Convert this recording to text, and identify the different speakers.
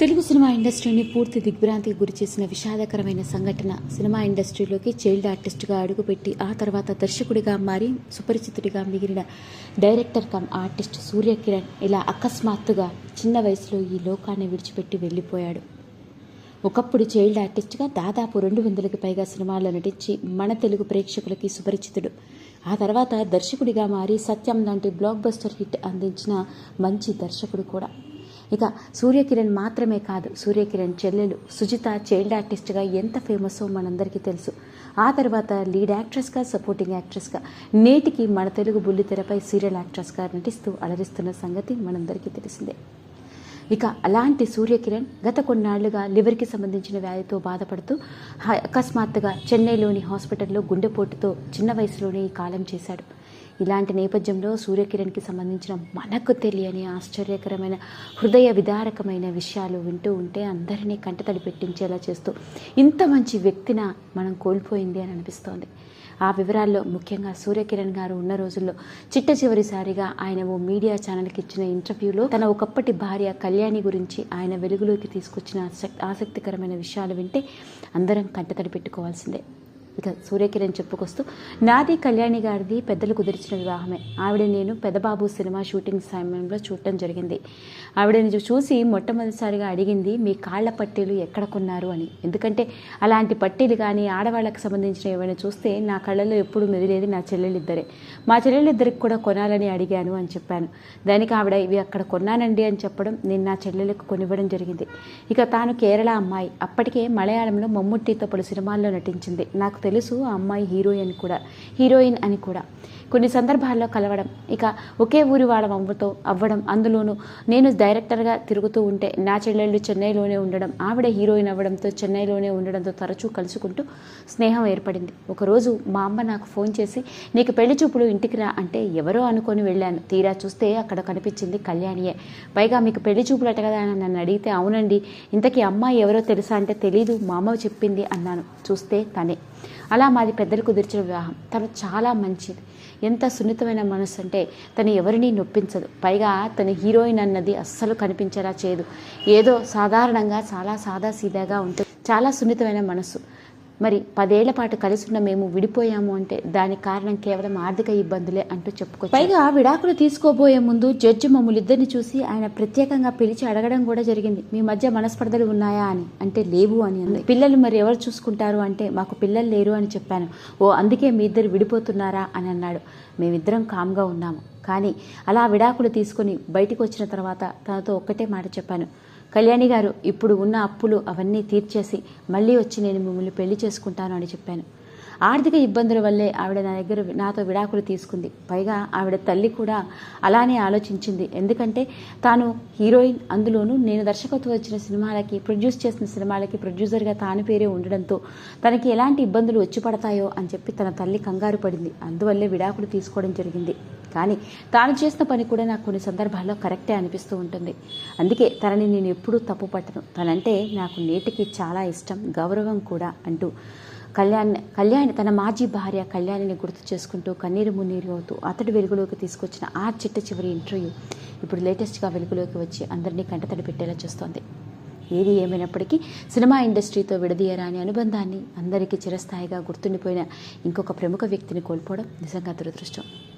Speaker 1: Telugu cinema ఇండస్ట్రీని పూర్తి దిగ్భ్రాంతికి గురిచేసిన విషాదకరమైన సంఘటన సినిమా ఇండస్ట్రీలోకి చైల్డ్ ఆర్టిస్ట్గా అడుగుపెట్టి ఆ తర్వాత దర్శకుడిగా మారి సుపరిచితుడిగా మిగిలిన డైరెక్టర్ కమ్ ఆర్టిస్ట్ సూర్యకిరణ్ ఇలా అకస్మాత్తుగా చిన్న వయసులో ఈ లోకాన్ని విడిచిపెట్టి వెళ్ళిపోయాడు. ఒకప్పుడు చైల్డ్ ఆర్టిస్ట్గా దాదాపు రెండు వందలకు పైగా సినిమాల్లో నటించి మన తెలుగు ప్రేక్షకులకి సుపరిచితుడు. ఆ తర్వాత దర్శకుడిగా మారి సత్యం లాంటి బ్లాక్ బస్టర్ హిట్ అందించిన మంచి దర్శకుడు కూడా. ఇక సూర్యకిరణ్ మాత్రమే కాదు సూర్యకిరణ్ చెల్లెలు సుజిత చైల్డ్ ఆర్టిస్ట్గా ఎంత ఫేమసో మనందరికీ తెలుసు. ఆ తర్వాత లీడ్ యాక్ట్రెస్గా సపోర్టింగ్ యాక్ట్రెస్గా నేటికి మన తెలుగు బుల్లితెరపై సీరియల్ యాక్ట్రెస్గా నటిస్తూ అలరిస్తున్న సంగతి మనందరికీ తెలిసిందే. ఇక అలాంటి సూర్యకిరణ్ గత కొన్నాళ్ళుగా లివర్కి సంబంధించిన వ్యాధితో బాధపడుతూ హ- అకస్మాత్తుగా చెన్నైలోని హాస్పిటల్లో గుండెపోటుతో చిన్న వయసులోనే ఈ కాలం చేశాడు. ఇలాంటి నేపథ్యంలో సూర్యకిరణ్కి సంబంధించిన మనకు తెలియని ఆశ్చర్యకరమైన హృదయ విదారకమైన విషయాలు వింటూ ఉంటే అందరినీ కంటతడి పెట్టించేలా చేస్తూ ఇంత మంచి వ్యక్తిన మనం కోల్పోయింది అని అనిపిస్తోంది. ఆ వివరాల్లో ముఖ్యంగా సూర్యకిరణ్ గారు ఉన్న రోజుల్లో చిట్ట చివరిసారిగా ఆయన ఓ మీడియా ఛానల్కి ఇచ్చిన ఇంటర్వ్యూలో తన ఒకప్పటి భార్య కళ్యాణి గురించి ఆయన వెలుగులోకి తీసుకొచ్చిన ఆసక్తికరమైన విషయాలు వింటే అందరం కంటతడి పెట్టుకోవాల్సిందే. ఇక సూర్యకిరణ్ చెప్పుకొస్తూ నాది కళ్యాణి గారిది పెద్దలు కుదిర్చిన వివాహమే. ఆవిడ నేను పెదబాబు సినిమా షూటింగ్ సమయంలో చూడటం జరిగింది. ఆవిడని చూసి మొట్టమొదటిసారిగా అడిగింది మీ కాళ్ళ పట్టీలు ఎక్కడ కొన్నారు? అని. ఎందుకంటే అలాంటి పట్టీలు కానీ ఆడవాళ్ళకి సంబంధించిన ఏమైనా చూస్తే నా కళ్ళలో ఎప్పుడు మెదిలేది నా చెల్లెలిద్దరే. మా చెల్లెలిద్దరికి కూడా కొనాలని అడిగాను అని చెప్పాను. దానికి ఆవిడ ఇవి అక్కడ కొన్నానండి అని చెప్పడం నేను నా చెల్లెలకు కొనివ్వడం జరిగింది. ఇక తాను కేరళ అమ్మాయి. అప్పటికే మలయాళంలో మమ్ముట్టితో పలు సినిమాల్లో నటించింది. నాకు తెలుసు ఆ అమ్మాయి హీరోయిన్ కూడా హీరోయిన్ అని కూడా. కొన్ని సందర్భాల్లో కలవడం ఇక ఒకే ఊరి వాళ్ళం అవ్వతో అవ్వడం అందులోనూ నేను డైరెక్టర్గా తిరుగుతూ ఉంటే నా చెల్లెళ్ళు చెన్నైలోనే ఉండడం ఆవిడ హీరోయిన్ అవ్వడంతో చెన్నైలోనే ఉండడంతో తరచూ కలుసుకుంటూ స్నేహం ఏర్పడింది. ఒకరోజు మా అమ్మ నాకు ఫోన్ చేసి నీకు పెళ్ళి చూపులు ఇంటికి రా అంటే ఎవరో అనుకొని వెళ్ళాను. తీరా చూస్తే అక్కడ కనిపించింది కళ్యాణియే. పైగా మీకు పెళ్ళి చూపులు అట కదా అని నన్ను అడిగితే అవునండి ఇంతకీ అమ్మాయి ఎవరో తెలుసా? అంటే తెలీదు మా అమ్మ చెప్పింది అన్నాను. చూస్తే తనే. అలా మాది పెద్దలు కుదిర్చిన వివాహం. తను చాలా మంచిది. ఎంత సున్నితమైన మనసు అంటే తను ఎవరినీ నొప్పించదు. పైగా తను హీరోయిన్ అన్నది అస్సలు కనిపించేలా చేయదు. ఏదో సాధారణంగా చాలా సాదా సీదాగా ఉంటుంది. చాలా సున్నితమైన మనసు. మరి పదేళ్ళ పాటు కలిసి ఉన్న మేము విడిపోయాము అంటే దానికి కారణం కేవలం ఆర్థిక ఇబ్బందులే అంటూ చెప్పుకోవచ్చు పైగా విడాకులు తీసుకోబోయే ముందు జడ్జి మమ్మల్ని ఇద్దరిని చూసి ఆయన ప్రత్యేకంగా పిలిచి అడగడం కూడా జరిగింది. మీ మధ్య మనస్పర్ధలు ఉన్నాయా అని. అంటే లేవు అని అంది. పిల్లలు మరి ఎవరు చూసుకుంటారు అంటే మాకు పిల్లలు లేరు అని చెప్పాను. ఓ అందుకే మీ ఇద్దరు విడిపోతున్నారా అని అన్నాడు. మేమిద్దరం కామ్గా ఉన్నాము. కానీ అలా విడాకులు తీసుకొని బయటకు వచ్చిన తర్వాత తనతో ఒక్కటే మాట చెప్పాను. కళ్యాణి గారు ఇప్పుడు ఉన్న అప్పులు అవన్నీ తీర్చేసి మళ్ళీ వచ్చి నేను మిమ్మల్ని పెళ్ళి చేసుకుంటాను అని చెప్పాను. ఆర్థిక ఇబ్బందుల వల్లే ఆవిడ నా దగ్గర నాతో విడాకులు తీసుకుంది. పైగా ఆవిడ తల్లి కూడా అలానే ఆలోచించింది. ఎందుకంటే తాను హీరోయిన్ అందులోనూ నేను దర్శకత్వం వచ్చిన సినిమాలకి ప్రొడ్యూస్ చేసిన సినిమాలకి ప్రొడ్యూసర్గా తాను పేరే ఉండడంతో తనకి ఎలాంటి ఇబ్బందులు వచ్చి పడతాయో అని చెప్పి తన తల్లి కంగారు పడింది. అందువల్లే విడాకులు తీసుకోవడం జరిగింది. కానీ తాను చేసిన పని కూడా నాకు కొన్ని సందర్భాల్లో కరెక్టే అనిపిస్తూ ఉంటుంది. అందుకే తనని నేను ఎప్పుడూ తప్పు పట్టను. తనంటే నాకు నేటికి చాలా ఇష్టం గౌరవం కూడా అంటూ కళ్యాణ్ కళ్యాణి తన మాజీ భార్య కళ్యాణిని గుర్తు చేసుకుంటూ కన్నీరు మున్నీరు అవుతూ అతడి వెలుగులోకి తీసుకొచ్చిన ఆ చిట్ట చివరి ఇంటర్వ్యూ ఇప్పుడు లేటెస్ట్గా వెలుగులోకి వచ్చి అందరినీ కంటతడి పెట్టేలా చేస్తోంది. ఏది ఏమైనప్పటికీ సినిమా ఇండస్ట్రీతో విడదీయరాని అనుబంధాన్ని అందరికీ చిరస్థాయిగా గుర్తుండిపోయిన ఇంకొక ప్రముఖ వ్యక్తిని కోల్పోవడం నిజంగా దురదృష్టం.